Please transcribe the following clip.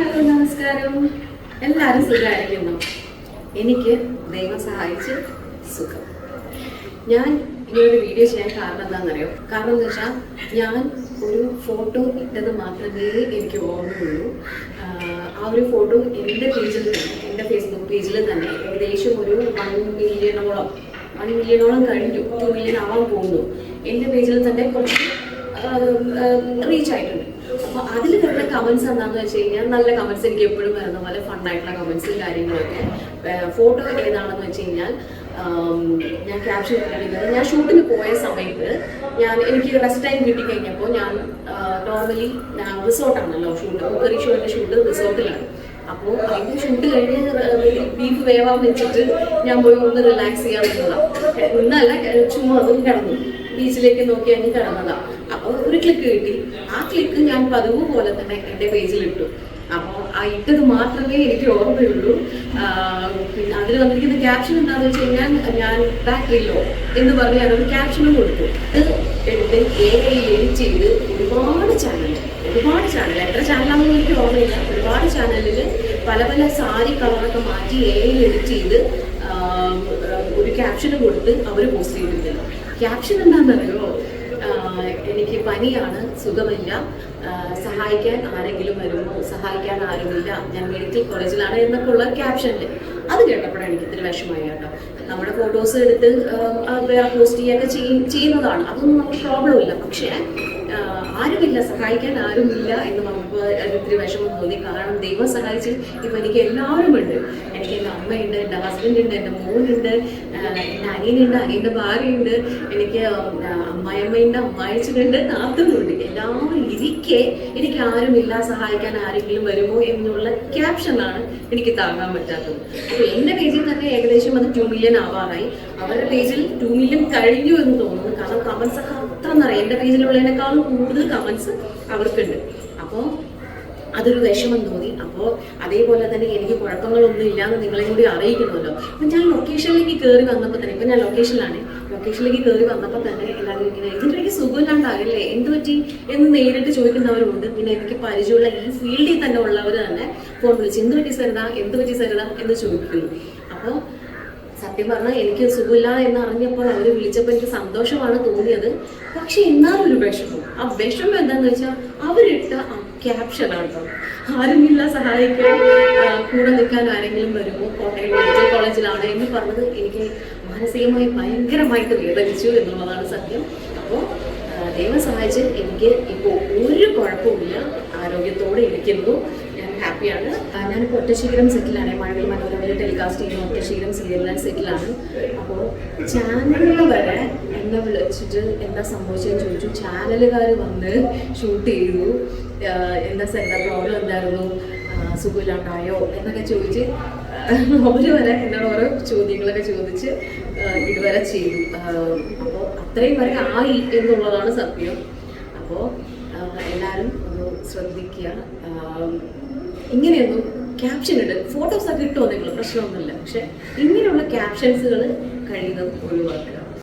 Hello നമസ്കാരം. എല്ലാവരും സുഖമായിരിക്കുന്നു. എനിക്ക് ദൈവം സഹായിച്ച് സുഖം. ഞാൻ ഇങ്ങനൊരു വീഡിയോ ചെയ്യാൻ കാരണം എന്താണെന്നറിയോ? കാരണം എന്ന് വെച്ചാൽ ഞാൻ ഒരു ഫോട്ടോ ഇട്ടത് മാത്രമേ എനിക്ക് ഓർമ്മയുള്ളൂ. ആ ഒരു ഫോട്ടോ എന്റെ പേജിൽ തന്നെ എന്റെ ഫേസ്ബുക്ക് പേജിൽ തന്നെ ഏകദേശം ഒരു വൺ മില്യണോളം വൺ മില്യണോളം കഴിഞ്ഞു ടു മില്യൺ ആവാൻ പോകുന്നു. എന്റെ പേജിൽ തന്നെ കുറച്ച് റീച്ച് ആയിട്ടുണ്ട്. അപ്പൊ അതിൽ വരുന്ന കമന്റ്സ് എന്താണെന്ന് വെച്ച് കഴിഞ്ഞാൽ നല്ല കമന്റ്സ് എനിക്ക് എപ്പോഴും വരുന്ന പോലെ ഫണ്ണായിട്ടുള്ള കമന്റ്സും കാര്യങ്ങളൊക്കെ ഫോട്ടോ ഏതാണെന്ന് വെച്ച് കഴിഞ്ഞാൽ ഞാൻ ക്യാപ്ഷൻ ഇട്ടിരിക്കുന്നത് ഞാൻ ഷൂട്ടിന് പോയ സമയത്ത് ഞാൻ എനിക്ക് റെസ്റ്റ് ടൈം കിട്ടി കഴിഞ്ഞപ്പോൾ ഞാൻ നോർമലി ഞാൻ റിസോർട്ടാണല്ലോ ഷൂട്ട് കുക്കറി ഷോയുടെ ഷൂട്ട് റിസോർട്ടിലാണ് അപ്പോൾ അതിന്റെ ഷൂട്ട് കഴിഞ്ഞ് ബീഫ് വേവാൻ വെച്ചിട്ട് ഞാൻ പോയി ഒന്ന് റിലാക്സ് ചെയ്യാൻ നിന്നതാണ് ഒന്നല്ല ചുമ്മാ ഒന്ന് കിടന്നു. ബീച്ചിലേക്ക് നോക്കി അങ്ങ് കിടന്നതാണ് അപ്പോൾ ഒരു ക്ലിക്ക് കിട്ടി. ആ ക്ലിക്ക് ഞാൻ പതിവ് പോലെ തന്നെ എന്റെ പേജിൽ ഇട്ടു. അപ്പോൾ ആ ഇട്ടത് മാത്രമേ എനിക്ക് ഓർമ്മയുള്ളൂ. പിന്നെ അതിൽ വന്നിരിക്കുന്ന ക്യാപ്ഷൻ എന്താണെന്ന് വെച്ച് കഴിഞ്ഞാൽ ഞാൻ ബാറ്ററിയിലോ എന്ന് പറഞ്ഞ് ഞാനൊരു ക്യാപ്ഷനും കൊടുത്തു. എടുത്ത് എഡിറ്റ് ചെയ്ത് ഒരുപാട് ചാനൽ ഒരുപാട് ചാനൽ എത്ര ചാനലാണെന്ന് എനിക്ക് ഓർമ്മയില്ല. ഒരുപാട് ചാനലിൽ പല പല സാരി കളറൊക്കെ മാറ്റി എ എഡിറ്റ് ചെയ്ത് ഒരു ക്യാപ്ഷന് കൊടുത്ത് അവർ പോസ്റ്റ് ചെയ്തിട്ടുണ്ട്. ക്യാപ്ഷൻ എന്താണെന്നറിയോ? എനിക്ക് പനിയാണ് സുഖമില്ല. സഹായിക്കാൻ ആരെങ്കിലും വരുമോ? സഹായിക്കാൻ ആരുമില്ല. ഞാൻ മെഡിക്കൽ കോളേജിലാണ് എന്നൊക്കെ ഉള്ള ക്യാപ്ഷനിൽ അത് കേട്ടപ്പോഴാണ് എനിക്ക് ഇത്തിരി വിഷമമായി കേട്ടോ. നമ്മുടെ ഫോട്ടോസ് എടുത്ത് വേറെ പോസ്റ്റ് ചെയ്യുകയൊക്കെ ചെയ്യുന്നതാണ്. അതൊന്നും നമുക്ക് പ്രോബ്ലം ഇല്ല. പക്ഷേ ആരുമില്ല സഹായിക്കാൻ ആരുമില്ല എന്ന് നമുക്ക് ഒത്തിരി വിഷമം തോന്നി. കാരണം ദൈവം സഹായിച്ച് ഇപ്പം എനിക്ക് എല്ലാവരും ഉണ്ട് എനിക്ക് എന്റെ അമ്മയുണ്ട് എന്റെ ഹസ്ബൻഡ് ഉണ്ട് എന്റെ മോനുണ്ട് എന്റെ അനിയനുണ്ട് അനിയന്റെ ഭാര്യയുണ്ട് എനിക്ക് അമ്മായിയമ്മയുണ്ട് അമ്മായിച്ചുണ്ട് നാത്തുന്നുണ്ട് എല്ലാവരും ഇരിക്കെ എനിക്ക് ആരുമില്ല സഹായിക്കാൻ ആരെങ്കിലും വരുമോ എന്നുള്ള ക്യാപ്ഷനാണ് എനിക്ക് താങ്ങാൻ പറ്റാത്തത്. അപ്പോൾ എന്റെ പേജിൽ തന്നെ ഏകദേശം അത് ടു മില്യൺ ആവാറായി. അവരുടെ പേജിൽ ടു മില്യൺ കഴിഞ്ഞു എന്ന് തോന്നുന്നു. കാരണം കമൻസ് ഒക്കെ എന്റെ പേജിലുള്ളതിനേക്കാളും കൂടുതൽ കമൻസ് അവർക്കുണ്ട്. അപ്പോൾ അതൊരു വിഷമം തോന്നി. അപ്പോൾ അതേപോലെ തന്നെ എനിക്ക് കുഴപ്പങ്ങളൊന്നും ഇല്ലാന്ന് നിങ്ങളെ കൂടി അറിയിക്കണമല്ലോ. അപ്പം ഞാൻ ലൊക്കേഷനിലേക്ക് കയറി വന്നപ്പോൾ തന്നെ ഇപ്പം ഞാൻ ലൊക്കേഷനിലാണ് ലൊക്കേഷനിലേക്ക് കയറി വന്നപ്പോൾ തന്നെ എല്ലാവരും ഇതിന്റെ എനിക്ക് സുഖമില്ലാണ്ടാകില്ലേ എന്ത് പറ്റി? എന്ന് നേരിട്ട് ചോദിക്കുന്നവരുണ്ട്. പിന്നെ എനിക്ക് പരിചയമുള്ള ഈ ഫീൽഡിൽ തന്നെ ഉള്ളവർ തന്നെ ഫോൺ വിളിച്ച് എന്ത് പറ്റി സരിത? എന്ത് പറ്റി സരിത? എന്ന് ചോദിക്കുന്നു. അപ്പോൾ സത്യം പറഞ്ഞാൽ എനിക്ക് സുഖമില്ല എന്ന് അറിഞ്ഞപ്പോൾ അവർ വിളിച്ചപ്പോൾ എനിക്ക് സന്തോഷമാണ് തോന്നിയത്. പക്ഷെ എന്നാലും ഒരു വിഷമം. ആ വിഷമം എന്താന്ന് വെച്ചാൽ അവരിട്ട ആ ക്യാപ്ഷനാണ് കേട്ടോ. ആരുമില്ല സഹായിക്കാൻ കൂടെ നിൽക്കാൻ ആരെങ്കിലും വരുമോ കോട്ടയം മെഡിക്കൽ കോളേജിലാണ് എന്ന് പറഞ്ഞത് എനിക്ക് മാനസികമായി ഭയങ്കരമായിട്ട് വേദനിച്ചു എന്നുള്ളതാണ് സത്യം. അപ്പോൾ ദൈവം സഹായിച്ച് എനിക്ക് ഇപ്പോൾ ഒരു കുഴപ്പമില്ല ആരോഗ്യത്തോടെ ഇരിക്കുന്നു. ഹാപ്പിയാണ്. ഞാനിപ്പോൾ ഒറ്റശീലം സെറ്റിലാണ്. മഴവിൽ മനോരമയിൽ ടെലികാസ്റ്റ് ചെയ്യുന്ന ഒറ്റശീലം സീരിയലിൽ സെറ്റിലാണ്. അപ്പോൾ ചാനലുകൾ വരെ എന്നെ വിളിച്ചിട്ട് എന്താ സംഭവിച്ചതെന്ന് ചോദിച്ചു. ചാനലുകാർ വന്ന് ഷൂട്ട് ചെയ്തു. എന്താ എന്താ പ്രോബ്ലം എന്തായിരുന്നു? സുഖമില്ലാണ്ടായോ? എന്നൊക്കെ ചോദിച്ച് അവർ വരെ എന്നോട് ഓരോ ചോദ്യങ്ങളൊക്കെ ചോദിച്ച് ഇതുവരെ ചെയ്തു. അപ്പോൾ അത്രയും വരെ ആയി എന്നുള്ളതാണ് സത്യം. അപ്പോൾ എല്ലാവരും ഒന്ന് ശ്രദ്ധിക്കുക. ഇങ്ങനെയൊന്നും ക്യാപ്ഷൻ ഇട്ട് ഫോട്ടോസ് ഒക്കെ ഇട്ടോ നിങ്ങൾ പ്രശ്നമൊന്നുമില്ല. പക്ഷെ ഇങ്ങനെയുള്ള ക്യാപ്ഷൻസുകൾ കഴിയുന്നത് ഒഴിവാക്കുക